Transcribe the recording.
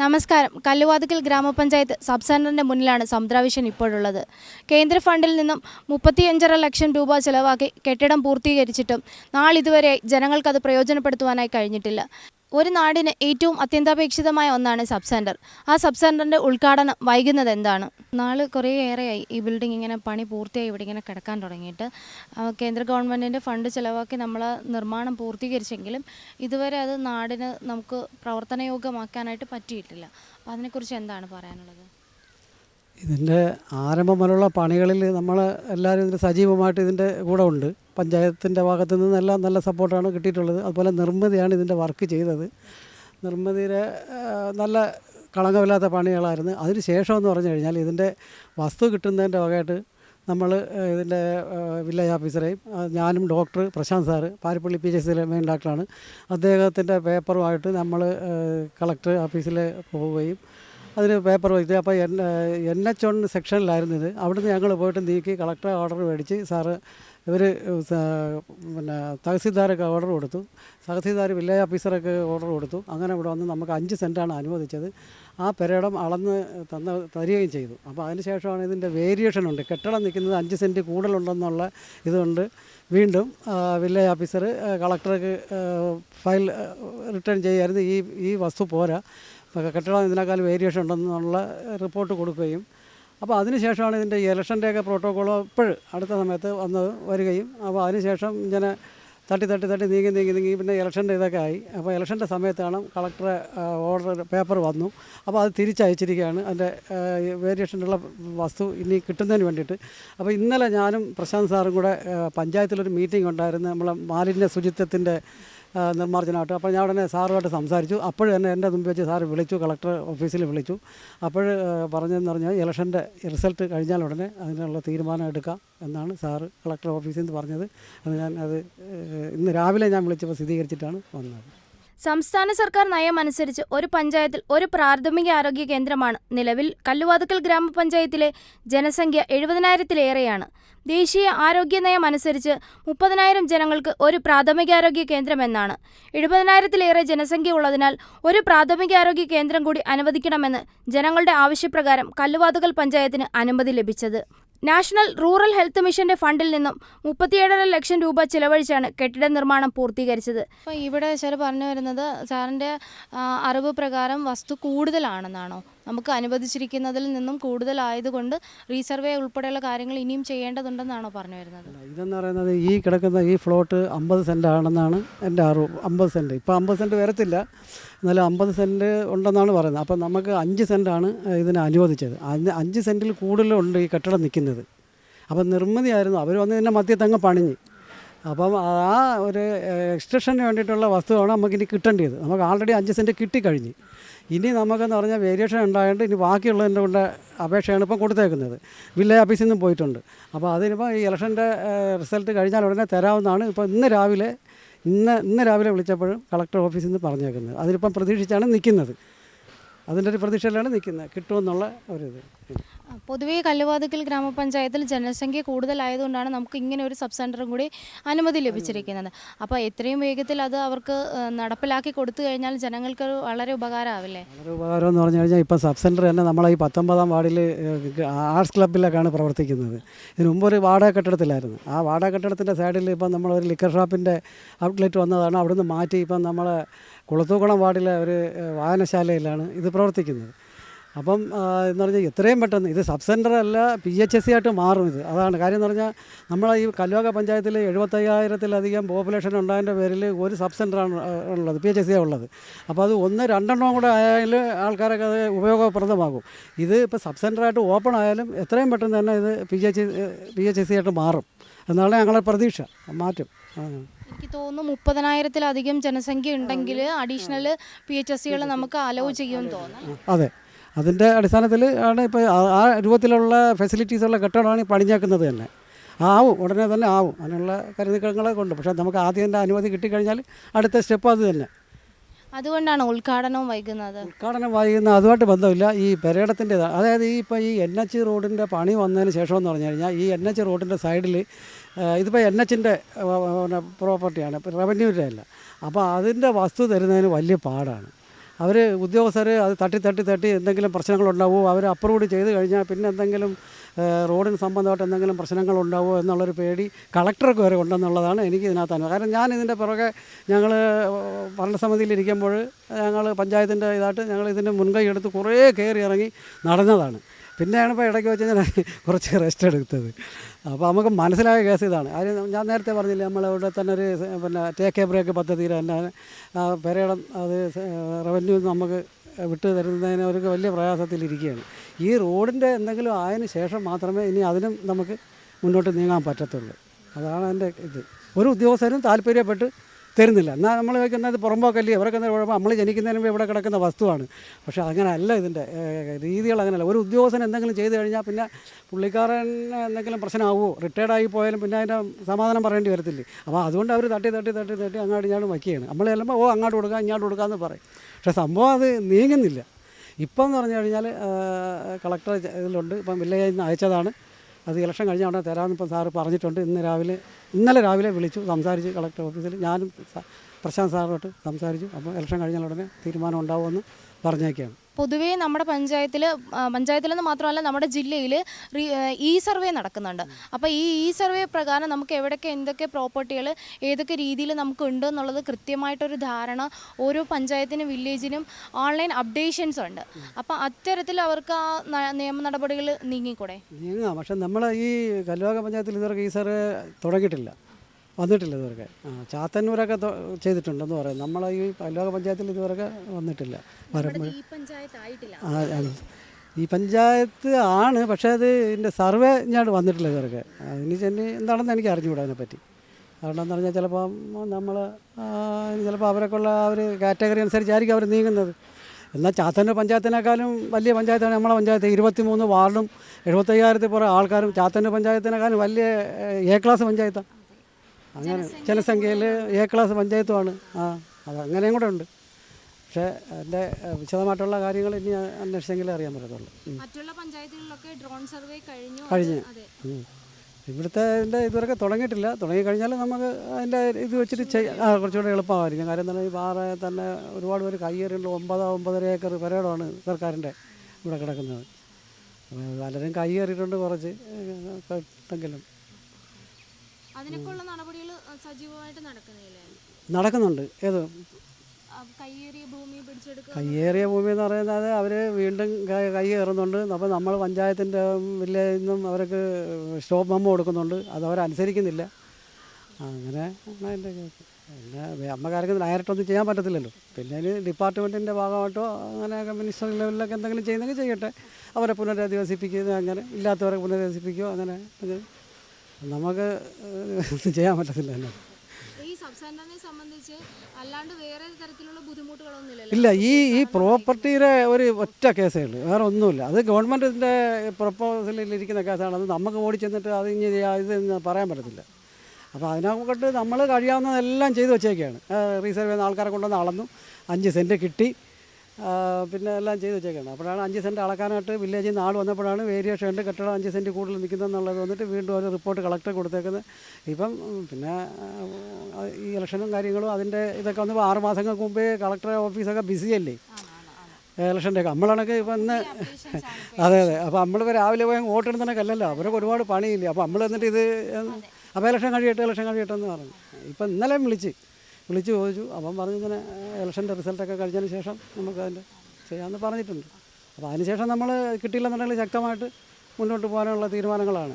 നമസ്കാരം. കല്ലുവാതുക്കൽ ഗ്രാമപഞ്ചായത്ത് സബ് സെന്ററിന്റെ മുന്നിലാണ് സമുദ്രാവിഷൻ ഇപ്പോഴുള്ളത്. കേന്ദ്ര ഫണ്ടിൽ നിന്നും മുപ്പത്തിയഞ്ചര ലക്ഷം രൂപ ചിലവാക്കി കെട്ടിടം പൂർത്തീകരിച്ചിട്ടും നാളിതുവരെ ജനങ്ങൾക്കത് പ്രയോജനപ്പെടുത്തുവാനായി കഴിഞ്ഞിട്ടില്ല. ഒരു നാടിന് ഏറ്റവും അത്യന്താപേക്ഷിതമായ ഒന്നാണ് സബ് സെന്റർ ആ സബ് സെന്ററിന്റെ ഉദ്ഘാടനം വൈകുന്നത് എന്താണ്? നാൾ കുറേ ഏറെയായി. ഈ ബിൽഡിംഗ് ഇങ്ങനെ പണി പൂർത്തിയായി. ഇവിടെ ഇങ്ങനെ കിടക്കാൻ തുടങ്ങിയിട്ട്. കേന്ദ്ര ഗവൺമെന്റിന്റെ ഫണ്ട് ചിലവാക്കി നമ്മൾ നിർമ്മാണം പൂർത്തീകരിച്ചെങ്കിലും ഇതുവരെ അത് നാടിന് നമുക്ക് പ്രവർത്തനയോഗ്യമാക്കാനായിട്ട് പറ്റിയിട്ടില്ല. അപ്പോൾ അതിനെക്കുറിച്ച് എന്താണ് പറയാനുള്ളത്? ഇതിന്റെ ആരംഭം മുതലുള്ള പണികളിൽ നമ്മൾ എല്ലാവരും ഇതിന്റെ സജീവമായിട്ട് ഇതിന്റെ കൂടെ ഉണ്ട്. പഞ്ചായത്തിന്റെ ഭാഗത്തു നിന്നെല്ലാം നല്ല സപ്പോർട്ടാണ് കിട്ടിയിട്ടുള്ളത്. അതുപോലെ നിർമ്മിതിയാണ് ഇതിന്റെ വർക്ക് ചെയ്തത്. നിർമ്മിതിയുടെ നല്ല കളങ്കമില്ലാത്ത പണികളായിരുന്നു. അതിന് ശേഷം എന്ന് പറഞ്ഞു കഴിഞ്ഞാൽ ഇതിന്റെ വസ്തു കിട്ടുന്നതിന്റെ വകയായിട്ട് നമ്മൾ ഇതിന്റെ വില്ലേജ് ഓഫീസറെയും ഞാനും doctor Prashanth sir Parippally P H സിയിലെ മെയിൻ ഡോക്ടറാണ് അദ്ദേഹത്തിന്റെ പേപ്പറുമായിട്ട് നമ്മൾ കളക്ടർ ഓഫീസിൽ പോവുകയും അതിന് പേപ്പർ വയ്ക്കുക അപ്പോൾ എൻ എൻ എച്ച് വൺ സെക്ഷനിലായിരുന്നു ഇത് അവിടുന്ന് ഞങ്ങൾ പോയിട്ട് നീക്കി കളക്ടറെ ഓർഡർ മേടിച്ച് സാറ് ഇവർ പിന്നെ തഹസീൽദാരൊക്കെ ഓർഡർ കൊടുത്തു. തഹസീൽദാർ വില്ലേജ് ഓഫീസറൊക്കെ ഓർഡർ കൊടുത്തു. അങ്ങനെ ഇവിടെ വന്ന് നമുക്ക് അഞ്ച് സെന്റാണ് അനുവദിച്ചത്. ആ പെരയിടം അളന്ന് തന്ന തരികയും ചെയ്തു. അപ്പോൾ അതിനുശേഷമാണ് ഇതിന്റെ വേരിയേഷൻ ഉണ്ട്. കെട്ടിടം നിൽക്കുന്നത് അഞ്ച് സെന്റ് കൂടുതലുണ്ടെന്നുള്ള ഇതുകൊണ്ട് വീണ്ടും വില്ലേജ് ഓഫീസർ കളക്ടർക്ക് ഫയൽ റിട്ടേൺ ചെയ്യായിരുന്നു. ഈ ഈ വസ്തു പോരാ. കെട്ടിടം ഇതിനേക്കാൾ വേരിയേഷൻ ഉണ്ടെന്നുള്ള റിപ്പോർട്ട് കൊടുക്കുകയും. അപ്പോൾ അതിനുശേഷമാണ് ഇതിന്റെ ഇലക്ഷന്റെയൊക്കെ പ്രോട്ടോക്കോളോ ഇപ്പോഴും അടുത്ത സമയത്ത് വന്ന് വരികയും. അപ്പോൾ അതിനുശേഷം ഇങ്ങനെ തട്ടി തട്ടി തട്ടി നീങ്ങി നീങ്ങി നീങ്ങി പിന്നെ ഇലക്ഷന്റെ ഇതൊക്കെ ആയി. അപ്പോൾ ഇലക്ഷന്റെ സമയത്താണ് കളക്ടറെ ഓർഡർ പേപ്പർ വന്നു. അപ്പോൾ അത് തിരിച്ചയച്ചിരിക്കുകയാണ്. അതിന്റെ വേരിയേഷനുള്ള വസ്തു ഇനി കിട്ടുന്നതിന് വേണ്ടിയിട്ട്. അപ്പോൾ ഇന്നലെ ഞാനും പ്രശാന്ത് സാറും കൂടെ പഞ്ചായത്തിലൊരു മീറ്റിംഗ് ഉണ്ടായിരുന്നു. നമ്മളെ മാലിന്യ ശുചിത്വത്തിന്റെ നിർമ്മാർജനമായിട്ട് അപ്പോൾ ഞാൻ ഉടനെ സാറുമായിട്ട് സംസാരിച്ചു. അപ്പോൾ തന്നെ എന്റെ മുമ്പ് വെച്ച് സാർ വിളിച്ചു കളക്ടർ ഓഫീസിൽ വിളിച്ചു. അപ്പോൾ പറഞ്ഞതെന്ന് പറഞ്ഞാൽ ഇലക്ഷന്റെ റിസൾട്ട് കഴിഞ്ഞാൽ ഉടനെ അതിനുള്ള തീരുമാനം എടുക്കാം എന്നാണ് സാറ് കളക്ടർ ഓഫീസിൽ നിന്ന് പറഞ്ഞത്. അത് ഞാൻ അത് ഇന്ന് രാവിലെ ഞാൻ വിളിച്ചപ്പോൾ സ്ഥിരീകരിച്ചിട്ടാണ് വന്നത്. സംസ്ഥാന സർക്കാർ നയം അനുസരിച്ച് ഒരു പഞ്ചായത്തിൽ ഒരു പ്രാഥമിക ആരോഗ്യ കേന്ദ്രമാണ്. നിലവിൽ കല്ലുവാതുക്കൽ ഗ്രാമപഞ്ചായത്തിലെ ജനസംഖ്യ എഴുപതിനായിരത്തിലേറെയാണ്. ദേശീയ ആരോഗ്യ നയം അനുസരിച്ച് മുപ്പതിനായിരം ജനങ്ങൾക്ക് ഒരു പ്രാഥമികാരോഗ്യ കേന്ദ്രമെന്നാണ്. എഴുപതിനായിരത്തിലേറെ ജനസംഖ്യ ഉള്ളതിനാൽ ഒരു പ്രാഥമികാരോഗ്യ കേന്ദ്രം കൂടി അനുവദിക്കണമെന്ന് ജനങ്ങളുടെ ആവശ്യപ്രകാരം കല്ലുവാതുക്കൽ പഞ്ചായത്തിന് അനുമതി ലഭിച്ചത്. നാഷണൽ റൂറൽ ഹെൽത്ത് മിഷന്റെ ഫണ്ടിൽ നിന്നും മുപ്പത്തിയേഴര ലക്ഷം രൂപ ചിലവഴിച്ചാണ് കെട്ടിട നിർമ്മാണം പൂർത്തീകരിച്ചത്. ഇപ്പോൾ ഇവിടെ ചില പറഞ്ഞു വരുന്നത് സാറിന്റെ അറിവ് പ്രകാരം വസ്തു കൂടുതലാണെന്നാണോ? നമുക്ക് അനുവദിച്ചിരിക്കുന്നതിൽ നിന്നും കൂടുതലായതുകൊണ്ട് റീസർവേ ഉൾപ്പെടെയുള്ള കാര്യങ്ങൾ ഇനിയും ചെയ്യേണ്ടതുണ്ടെന്നാണോ പറഞ്ഞു വരുന്നത്? ഇതെന്ന് പറയുന്നത് ഈ കിടക്കുന്ന ഈ ഫ്ലോട്ട് അമ്പത് സെന്റ് ആണെന്നാണ് എന്റെ അറിവ് അമ്പത് സെന്റ് ഇപ്പോൾ അമ്പത് സെന്റ് വരത്തില്ല. എന്നാലും അമ്പത് സെന്റ് ഉണ്ടെന്നാണ് പറയുന്നത്. അപ്പം നമുക്ക് അഞ്ച് സെന്റാണ് ഇതിന് അനുവദിച്ചത്. അഞ്ച് സെന്റിൽ കൂടുതലുണ്ട് ഈ കെട്ടിടം നിൽക്കുന്നത്. അപ്പം നിർമ്മിതിയായിരുന്നു. അവർ വന്ന് ഇതിന്റെ മധ്യത്ത് അങ്ങ് പണിഞ്ഞ്. അപ്പം ആ ഒരു എക്സ്റ്റൻഷന് വേണ്ടിയിട്ടുള്ള വസ്തുവാണ് നമുക്കിനി കിട്ടേണ്ടത് നമുക്ക് ആൾറെഡി അഞ്ച് സെന്റ് കിട്ടിക്കഴിഞ്ഞ്. ഇനി നമുക്കെന്ന് പറഞ്ഞാൽ വേരിയേഷൻ ഉണ്ടായതുകൊണ്ട് ഇനി ബാക്കിയുള്ളതിന്റെ കൊണ്ട് അപേക്ഷയാണ് ഇപ്പം കൊടുത്തേക്കുന്നത്. വില്ലേജ് ഓഫീസിൽ നിന്നും പോയിട്ടുണ്ട്. അപ്പോൾ അതിനിപ്പോൾ ഈ ഇലക്ഷന്റെ റിസൾട്ട് കഴിഞ്ഞാൽ ഉടനെ തരാവുന്നതാണ് ഇപ്പോൾ ഇന്ന് രാവിലെ ഇന്ന് ഇന്ന് രാവിലെ വിളിച്ചപ്പോഴും കളക്ടർ ഓഫീസിൽ നിന്ന് പറഞ്ഞേക്കുന്നത്. അതിനിപ്പം പ്രതീക്ഷിച്ചാണ് നിൽക്കുന്നത്. അതിന്റെ ഒരു പ്രതീക്ഷയിലാണ് നിൽക്കുന്നത്. കിട്ടുമെന്നുള്ള ഒരിത്. പൊതുവേ കല്ലുവാതുക്കൽ ഗ്രാമപഞ്ചായത്തിൽ ജനസംഖ്യ കൂടുതലായതുകൊണ്ടാണ് നമുക്ക് ഇങ്ങനെ ഒരു സബ് സെന്ററും കൂടി അനുമതി ലഭിച്ചിരിക്കുന്നത്. അപ്പോൾ എത്രയും വേഗത്തിൽ അത് അവർക്ക് നടപ്പിലാക്കി കൊടുത്തു കഴിഞ്ഞാൽ ജനങ്ങൾക്ക് വളരെ ഉപകാരമാവില്ലേ വളരെ ഉപകാരം എന്ന് പറഞ്ഞു കഴിഞ്ഞാൽ ഇപ്പോൾ സബ് സെന്റർ തന്നെ നമ്മൾ ഈ പത്തൊമ്പതാം വാർഡിൽ ആർട്സ് ക്ലബിലൊക്കെയാണ് പ്രവർത്തിക്കുന്നത്. ഇതിന് മുമ്പ് ഒരു വാടക കെട്ടിടത്തിലായിരുന്നു. ആ വാടക കെട്ടിടത്തിന്റെ സൈഡിൽ ഇപ്പം നമ്മളൊരു ലിക്കർ ഷോപ്പിന്റെ ഔട്ട്ലെറ്റ് വന്നതാണ്. അവിടുന്ന് മാറ്റി ഇപ്പം നമ്മളെ കുളത്തൂക്കുളം വാർഡിലെ ഒരു വായനശാലയിലാണ് ഇത് പ്രവർത്തിക്കുന്നത്. അപ്പം എന്ന് പറഞ്ഞാൽ എത്രയും പെട്ടെന്ന് ഇത് സബ് സെന്റർ അല്ല പി എച്ച് എസ് സി ആയിട്ട് മാറും ഇത്. അതാണ് കാര്യം എന്ന് പറഞ്ഞാൽ നമ്മളെ ഈ കല്ലോക പഞ്ചായത്തിൽ എഴുപത്തയ്യായിരത്തിലധികം പോപ്പുലേഷൻ ഉണ്ടായതിന്റെ പേരിൽ ഒരു സബ് സെന്ററാണ് ഉള്ളത് പി എച്ച് എസ് സി ഉള്ളത്. അപ്പോൾ അത് ഒന്ന് രണ്ടെണ്ണം കൂടെ ആയാൽ ആൾക്കാരൊക്കെ അത് ഉപയോഗപ്രദമാകും. ഇത് ഇപ്പോൾ സബ് സെന്ററായിട്ട് ഓപ്പൺ ആയാലും എത്രയും പെട്ടെന്ന് തന്നെ ഇത് P H P H S C ആയിട്ട് മാറും. എന്നാണ് ഞങ്ങളുടെ പ്രതീക്ഷ മാറ്റും. എനിക്ക് തോന്നുന്നു മുപ്പതിനായിരത്തിലധികം ജനസംഖ്യ ഉണ്ടെങ്കിൽ അഡീഷണൽ പി എച്ച് എസ് സികൾ നമുക്ക് അലോ ചെയ്യുമെന്ന് തോന്നുന്നു. അതെ. അതിന്റെ അടിസ്ഥാനത്തിൽ ആണ് ഇപ്പോൾ ആ- രൂപത്തിലുള്ള ഫെസിലിറ്റീസ് ഉള്ള കെട്ടിടമാണ് ഈ പണിഞ്ഞേക്കുന്നത് തന്നെ. ആവും ഉടനെ തന്നെ ആവും. അതിനുള്ള കരുതീക്കങ്ങളെ കൊണ്ട് പക്ഷേ നമുക്ക് ആദ്യം എന്റെ അനുമതി കിട്ടിക്കഴിഞ്ഞാൽ അടുത്ത സ്റ്റെപ്പ് അത് തന്നെ. അതുകൊണ്ടാണ് ഉദ്ഘാടനവും വൈകുന്നത്. ഉദ്ഘാടനം വൈകുന്ന അതുമായിട്ട് ബന്ധമില്ല. ഈ പെരേടത്തിന്റെ അതായത് ഈ ഇപ്പോൾ ഈ എൻ എച്ച് റോഡിന്റെ പണി വന്നതിന് ശേഷം എന്ന് പറഞ്ഞു കഴിഞ്ഞാൽ ഈ എൻ എച്ച് റോഡിന്റെ സൈഡിൽ ഇതിപ്പോൾ എൻ എച്ചിന്റെ പ്രോപ്പർട്ടിയാണ് റവന്യൂന്റെ അല്ല. അപ്പോൾ അതിന്റെ വസ്തു തരുന്നതിന് വലിയ പാടാണ്. അവർ ഉദ്യോഗസ്ഥർ അത് തട്ടി തട്ടി തട്ടി എന്തെങ്കിലും പ്രശ്നങ്ങളുണ്ടാവുമോ അവർ അപ്രൂവ് ചെയ്ത് കഴിഞ്ഞാൽ പിന്നെ എന്തെങ്കിലും റോഡിന് സംബന്ധമായിട്ട് എന്തെങ്കിലും പ്രശ്നങ്ങളുണ്ടാവുമോ എന്നുള്ളൊരു പേടി കളക്ടർക്ക് വരെ ഉണ്ടെന്നുള്ളതാണ് എനിക്ക് ഇതിനകത്ത് കാരണം ഞാൻ ഇതിന്റെ പുറകെ ഞങ്ങൾ ഭരണസമിതിയിൽ ഇരിക്കുമ്പോൾ ഞങ്ങൾ പഞ്ചായത്തിന്റെ ഇതായിട്ട് ഞങ്ങൾ ഇതിന്റെ മുൻകൈ എടുത്ത് കുറേ കയറി ഇറങ്ങി നടന്നതാണ്. പിന്നെയാണ് ഇപ്പോൾ ഇടയ്ക്ക് വെച്ച് ഞാൻ കുറച്ച് റെസ്റ്റ് എടുത്തത്. അപ്പോൾ നമുക്ക് മനസ്സിലായ കേസ് ഇതാണ്. അത് ഞാൻ നേരത്തെ പറഞ്ഞില്ലേ നമ്മളിവിടെ തന്നെ ഒരു പിന്നെ ടേക്ക് എ ബ്രേക്ക് പദ്ധതിയിൽ തന്നെ പെരയിടം അത് റവന്യൂ നമുക്ക് വിട്ടു തരുന്നതിന് അവർക്ക് വലിയ പ്രയാസത്തിലിരിക്കുകയാണ് ഈ റോഡിന്റെ എന്തെങ്കിലും ആയതിനു ശേഷം മാത്രമേ ഇനി അതിനും നമുക്ക് മുന്നോട്ട് നീങ്ങാൻ പറ്റത്തുള്ളൂ. അതാണ് എന്റെ ഇത്. ഒരു ഉദ്യോഗസ്ഥരും താല്പര്യപ്പെട്ട് തരുന്നില്ല. എന്നാൽ നമ്മൾ വയ്ക്കുന്നത് പുറമ്പോക്കല്ലേ? ഇവരൊക്കെ എന്താ കുഴപ്പം? നമ്മൾ ജനിക്കുന്നതിന് ഇവിടെ കിടക്കുന്ന വസ്തുവാണ്. പക്ഷേ അങ്ങനെയല്ല ഇതിന്റെ രീതികൾ അങ്ങനെയല്ല ഒരു ഉദ്യോഗസ്ഥൻ എന്തെങ്കിലും ചെയ്തു കഴിഞ്ഞാൽ പിന്നെ പുള്ളിക്കാരൻ എന്തെങ്കിലും പ്രശ്നമാവുമോ റിട്ടയർഡ് ആയി പോയാലും പിന്നെ അതിന്റെ സമാധാനം പറയേണ്ടി വരത്തില്ലേ? അപ്പോൾ അതുകൊണ്ട് അവർ തട്ടി തട്ടി തട്ടി തട്ടി അങ്ങോട്ട് ഇങ്ങോട്ട് വയ്ക്കുകയാണ്. നമ്മൾ ചെല്ലുമ്പോൾ ഓ അങ്ങോട്ട് കൊടുക്കാം ഇങ്ങോട്ട് കൊടുക്കാമെന്ന് പറയും. പക്ഷേ സംഭവം അത് നീങ്ങുന്നില്ല. ഇപ്പം എന്ന് പറഞ്ഞു കഴിഞ്ഞാൽ കളക്ടർ ഇതിലുണ്ട്. ഇപ്പം വില്ലേജിൽ നിന്ന് അയച്ചതാണ്. അത് ഇലക്ഷൻ കഴിഞ്ഞ അവിടെ തരാമെന്ന് ഇപ്പം സാറ് പറഞ്ഞിട്ടുണ്ട്. ഇന്ന് രാവിലെ ഇന്നലെ രാവിലെ വിളിച്ചു സംസാരിച്ച് കളക്ടർ ഓഫീസിൽ. ഞാനും പ്രശാന്ത് സാറുമായിട്ട് സംസാരിച്ചു. അപ്പോൾ ഇലക്ഷൻ കഴിഞ്ഞാൽ ഉടനെ തീരുമാനം ഉണ്ടാവുമെന്ന് പറഞ്ഞേക്കാണ്. പൊതുവേ നമ്മുടെ പഞ്ചായത്തിൽ പഞ്ചായത്തിലെന്ന് മാത്രമല്ല നമ്മുടെ ജില്ലയിൽ ഇ സർവേ നടക്കുന്നുണ്ട്. അപ്പോൾ ഈ ഇ സർവേ പ്രകാരം നമുക്ക് എവിടെയൊക്കെ എന്തൊക്കെ പ്രോപ്പർട്ടികൾ ഏതൊക്കെ രീതിയിൽ നമുക്ക് ഉണ്ട് എന്നുള്ളത് കൃത്യമായിട്ടൊരു ധാരണ ഓരോ പഞ്ചായത്തിനും വില്ലേജിനും ഓൺലൈൻ അപ്ഡേഷൻസ് ഉണ്ട്. അപ്പോൾ അത്തരത്തിൽ അവർക്ക് ആ നിയമ നടപടികൾ നീങ്ങിക്കൂടെ? നീങ്ങാം. പക്ഷെ നമ്മൾ ഈ കല്ലുവാക പഞ്ചായത്തിൽ ഇതുവരെ ഈ സർവേ തുടങ്ങിയിട്ടില്ല. വന്നിട്ടില്ല ഇതുവരെ. ആ ചാത്തന്നൂരൊക്കെ തൊ- ചെയ്തിട്ടുണ്ടെന്ന് പറയും. നമ്മൾ ഈ കല്ലുവാക പഞ്ചായത്തിൽ ഇതുവരെ വന്നിട്ടില്ല. വരുമ്പോൾ ഈ ആ, ആ. ഈ പഞ്ചായത്ത് ആണ് പക്ഷേ അത് ഇതിന്റെ സർവേ ഞാൻ വന്നിട്ടില്ല ഇവർക്ക് അതിന് ചെന്ന് എന്താണെന്ന് എനിക്ക് അറിഞ്ഞുകൂടാ അതിനെപ്പറ്റി. കാരണം എന്ന് പറഞ്ഞാൽ ചിലപ്പോൾ നമ്മൾ ചിലപ്പോൾ അവരൊക്കെയുള്ള ആ ഒരു കാറ്റഗറി അനുസരിച്ചായിരിക്കും അവർ നീങ്ങുന്നത്. എന്നാൽ ചാത്തന്നൂർ പഞ്ചായത്തിനേക്കാളും വലിയ പഞ്ചായത്താണ് നമ്മളെ പഞ്ചായത്ത്. ഇരുപത്തി മൂന്ന് വാർഡും എഴുപത്തയ്യായിരത്തിൽ പുറം ആൾക്കാരും ചാത്തന്നൂർ പഞ്ചായത്തിനേക്കാളും വലിയ എ ക്ലാസ് പഞ്ചായത്താണ്. അങ്ങനെ ജനസംഖ്യയിൽ എ ക്ലാസ് പഞ്ചായത്തുമാണ്. ആ അത് അങ്ങനെയും കൂടെ ഉണ്ട്. പക്ഷേ എന്റെ വിശദമായിട്ടുള്ള കാര്യങ്ങൾ ഇനി അന്വേഷിച്ചെങ്കിലേ അറിയാൻ പറ്റത്തുള്ളൂ. ഉം. മറ്റുള്ള പഞ്ചായത്തുകളിലൊക്കെ ഡ്രോൺ സർവേ കഴിഞ്ഞു. ഇവിടുത്തെ അതിന്റെ ഇതുവരെ തുടങ്ങിയിട്ടില്ല. തുടങ്ങിക്കഴിഞ്ഞാൽ നമുക്ക് അതിന്റെ ഇത് വെച്ചിട്ട് ചെയ്യാം ആ കുറച്ചുകൂടെ എളുപ്പമായിരിക്കും. കാര്യം തന്നെ ഈ പാറ തന്നെ ഒരുപാട് പേര് കയ്യേറിയുള്ള ഒമ്പത് ഒമ്പതര ഏക്കർ പരേടമാണ് സർക്കാരിന്റെ ഇവിടെ കിടക്കുന്നത്. പലരും കയ്യേറിയിട്ടുണ്ട് കുറച്ച് എന്തെങ്കിലും അതിനൊക്കെയുള്ള നടപടികൾ സജീവമായിട്ട് നടക്കുന്നില്ലേ? നടക്കുന്നുണ്ട്. ഏത്? കയ്യേറിയ ഭൂമി പിടിച്ചെടുക്കുക. കയ്യേറിയ ഭൂമി എന്ന് പറയുന്നത് അവർ വീണ്ടും കയ്യേറുന്നുണ്ട് അപ്പോൾ നമ്മൾ പഞ്ചായത്തിന്റെ വില്ലേജിൽ നിന്നും അവർക്ക് സ്റ്റോപ്പ് മെമ്മോ കൊടുക്കുന്നുണ്ട്. അത് അവരനുസരിക്കുന്നില്ല. അങ്ങനെ അതിന്റെ പിന്നെ നമ്മക്കാർക്ക് ഡയറക്റ്റ് ചെയ്യാൻ പറ്റത്തില്ലല്ലോ. പിന്നെ ഇനി ഡിപ്പാർട്ട്മെന്റിന്റെ ഭാഗമായിട്ടോ അങ്ങനെയൊക്കെ മിനിസ്റ്റർ ലെവലിലൊക്കെ എന്തെങ്കിലും ചെയ്യുന്നെങ്കിൽ ചെയ്യട്ടെ. അവരെ പുനരധിവസിപ്പിക്കുക അങ്ങനെ ഇല്ലാത്തവരെ പുനരധിവസിപ്പിക്കുകയോ അങ്ങനെ ഇത് നമുക്ക് ചെയ്യാൻ പറ്റത്തില്ല സംബന്ധിച്ച് അല്ലാണ്ട് വേറെ തരത്തിലുള്ള ബുദ്ധിമുട്ടുകളൊന്നും ഇല്ല ഈ ഈ പ്രോപ്പർട്ടിയുടെ ഒരു ഒറ്റ കേസേ ഉള്ളൂ. വേറെ ഒന്നുമില്ല. അത് ഗവൺമെന്റിന്റെ പ്രപ്പോസലിൽ ഇരിക്കുന്ന കേസാണ്. അത് നമുക്ക് ഓടി ചെന്നിട്ട് അത് ഇനി ഇത് പറയാൻ പറ്റത്തില്ല. അപ്പോൾ അതിനെക്കൊണ്ട് നമ്മൾ കഴിയാവുന്നതെല്ലാം ചെയ്തു വെച്ചേക്കാണ്. റീസർവ് ചെയ്യുന്ന ആൾക്കാരെ കൊണ്ടുവന്ന് അളന്നു. അഞ്ച് സെന്റ് കിട്ടി. പിന്നെ എല്ലാം ചെയ്ത് വെച്ചേക്കാണ്. അപ്പോഴാണ് അഞ്ച് സെന്റ് അളക്കാനായിട്ട് വില്ലേജിൽ നിന്ന് ആൾ വന്നപ്പോഴാണ് വേരിയേഷൻ ഉണ്ട് കെട്ടിടം അഞ്ച് സെന്റ് കൂടുതൽ നിൽക്കുന്നതെന്നുള്ളത് വന്നിട്ട് വീണ്ടും ഒരു റിപ്പോർട്ട് കളക്ടർ കൊടുത്തേക്കുന്നത്. ഇപ്പം പിന്നെ ഈ ഇലക്ഷനും കാര്യങ്ങളും അതിന്റെ ഇതൊക്കെ വന്നപ്പോൾ ആറ് മാസങ്ങൾക്ക് മുമ്പേ കളക്ടറെ ഓഫീസൊക്കെ ബിസിയല്ലേ ഇലക്ഷന്റെ നമ്മളാണെങ്കിൽ ഇപ്പം ഇന്ന് അതെ അതെ അപ്പോൾ നമ്മൾ നമ്മളിപ്പോൾ രാവിലെ പോയി വോട്ടെടുത്തണൊക്കെ അല്ലല്ലോ. അവരൊക്കെ ഒരുപാട് പണിയില്ല. അപ്പോൾ നമ്മൾ എന്നിട്ട് ഇത് അപ്പോൾ ഇലക്ഷൻ കഴിയട്ടെ ഇലക്ഷൻ കഴിയട്ടെ എന്ന് പറഞ്ഞു. ഇപ്പം ഇന്നലെയും വിളിച്ച്. വിളിച്ച് ചോദിച്ചു. അപ്പം പറഞ്ഞു ഇങ്ങനെ ഇലക്ഷന്റെ റിസൾട്ടൊക്കെ കഴിഞ്ഞതിന് ശേഷം നമുക്ക് അതിന്റെ ചെയ്യാമെന്ന് പറഞ്ഞിട്ടുണ്ട്. അപ്പോൾ അതിന് ശേഷം നമ്മൾ കിട്ടിയില്ലെന്നുണ്ടെങ്കിൽ ശക്തമായിട്ട് മുന്നോട്ട് പോകാനുള്ള തീരുമാനങ്ങളാണ്.